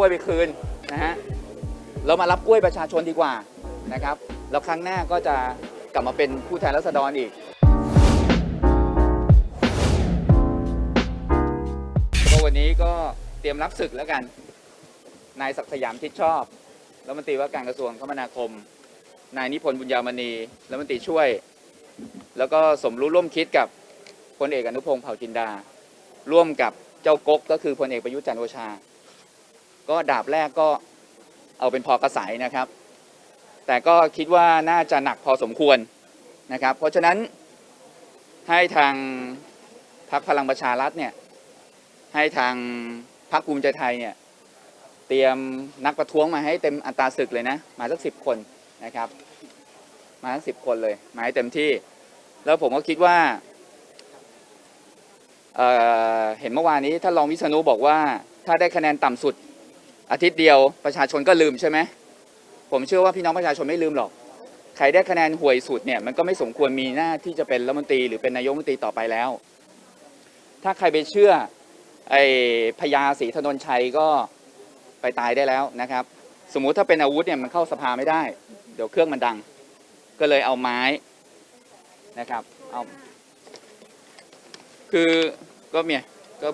ล้วยไปคืนนะฮะเรามารับกล้วยประชาชนดีกว่านะครับแล้วครั้งหน้าก็จะกลับมาเป็นผู้แทนราษฎรอีกก็วันนี้ก็เตรียมรับศึกแล้วกัน นายศักดิ์สยามทิศชอบ รัฐมนตรีว่าการกระทรวงคมนาคม นายนิพนธ์บุญยามณี รัฐมนตรีช่วย แล้วก็สมรู้ร่วมคิดกับพลเอกอนุพงศ์เผ่าจินดา ร่วมกับเจ้ากกก็คือพลเอกประยุทธ์จันทร์โอชา ก็ดาบแรกก็เอาเป็นพอกระสายนะครับ แต่ก็คิดว่าน่าจะหนักพอสมควรนะครับ เพราะฉะนั้นให้ทางพรรคพลังประชารัฐเนี่ยให้ทางพรรคภูมิใจไทยเนี่ยเตรียมนักประท้วงมาให้เต็มอัตราศึกเลยนะ มาสักสิบคนนะครับ มาสักสิบคนเลยมาให้เต็มที่ แล้วผมก็คิดว่าเเห็นเมื่อวานนี้ท่านรองวิษณุบอกว่าถ้าได้คะแนนต่ำสุด อาทิตย์เดียวประชาชนก็ลืมใช่ไหมผมเชื่อว่าพี่น้องประชาชนไม่ลืมหรอกใครได้คะแนนห่วยสุดเนี่ยมันก็ไม่สมควรมีหน้าที่จะเป็นรัฐมนตรีหรือเป็นนายกรัฐมนตรีต่อไปแล้ว ถ้าใครไปเชื่อไอ้พญาศรีถนนชัยก็ไปตายได้แล้วนะครับ สมมุติถ้าเป็นอาวุธเนี่ยมันเข้าสภาไม่ได้ เดี๋ยวเครื่องมันดัง ก็เลยเอาไม้นะครับเอาคือก็เนี่ยก็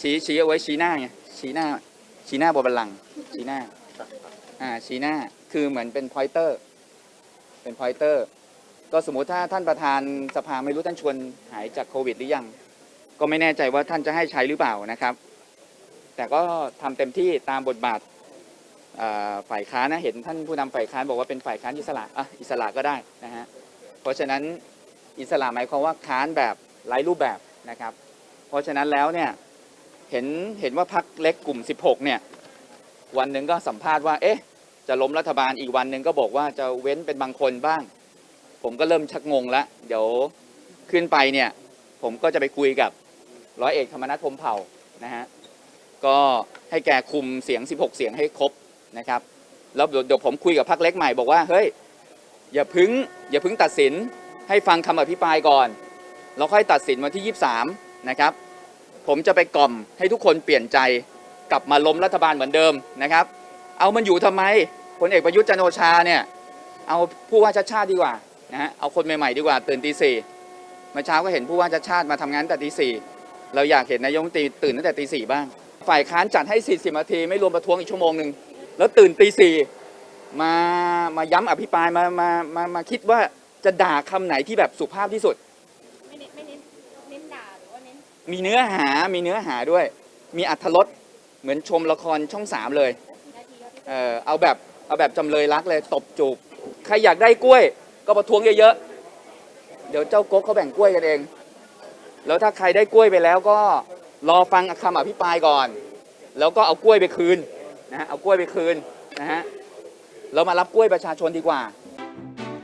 ชี้ชี้เอาไว้ชี้หน้าไงชี้หน้า ชี้หน้าบนบัลลังก์ชี้หน้าอ่าชี้หน้าคือเหมือนเป็นพอยเตอร์ เป็นพอยเตอร์ ก็สมมุติถ้าท่านประธานสภาไม่รู้ท่านชวนหายจากโควิดหรือยัง ก็ไม่แน่ใจว่าท่านจะให้ใช้หรือเปล่านะครับ แต่ก็ทำเต็มที่ตามบทบาทฝ่ายค้านนะเห็นท่านผู้นำฝ่ายค้านบอกว่าเป็นฝ่ายค้านอิสระอะอิสระก็ได้นะฮะเพราะฉะนั้นอิสระหมายความว่าค้านแบบไร้รูปแบบนะครับ เพราะฉะนั้นแล้วเนี่ย เห็นเห็นว่าพักเล็กกลุ่ม 16 เนี่ย วันหนึ่งก็สัมภาษณ์ว่า เอ๊ะ จะล้มรัฐบาลอีกวันหนึ่งก็บอกว่าจะเว้นเป็นบางคนบ้าง ผมก็เริ่มชักงงแล้วเดี๋ยวขึ้นไปเนี่ย ผมก็จะไปคุยกับร้อยเอกธรรมนัฐพมเผ่านะฮะก็ให้แกคุมเสียง 16 เสียงให้ครบนะครับแล้วเดี๋ยวผมคุยกับพรรคเล็กใหม่บอกว่าเฮ้ยอย่าพึ่งอย่าพึ่งตัดสินให้ฟังคำอภิปรายก่อนแล้วค่อยตัดสินวันที่ 23 นะครับ ผมจะไปกล่อมให้ทุกคนเปลี่ยนใจกลับมาล้มรัฐบาลเหมือนเดิมนะครับ เอามันอยู่ทำไมพลเอกประยุทธ์จันโอชาเนี่ยเอาผู้ว่าชาติชาติดีกว่านะฮะเอาคนใหม่ๆดีกว่าตื่นตีสี่เมื่อเช้าก็เห็นผู้ว่าชาติชาติมาทำงานตั้งแต่ตีสี่เราอยากเห็นนายกตีตื่นตั้งแต่ตีสี่บ้าง ฝ่ายค้านจัดให้ 40นาทีไม่รวมประท้วงอีกชั่วโมงหนึ่งแล้วตื่นตีสี่มามาย้ำอภิปรายมามามามาคิดว่าจะด่าคำไหนที่แบบสุภาพที่สุด มีเนื้อหา มีเนื้อหาด้วย มีอัธรสเหมือนชมละครช่องสามเลยนาทีครับพี่เออเอาแบบเอาแบบจำเลยรักเลยตบจูบ ใครอยากได้กล้วย ก็ประท้วงเยอะๆ เดี๋ยวเจ้าก๊กเขาแบ่งกล้วยกันเอง แล้วถ้าใครได้กล้วยไปแล้วก็รอฟังคำอภิปรายก่อน แล้วก็เอากล้วยไปคืนนะฮะ เอากล้วยไปคืนนะฮะเรามารับกล้วยประชาชนดีกว่า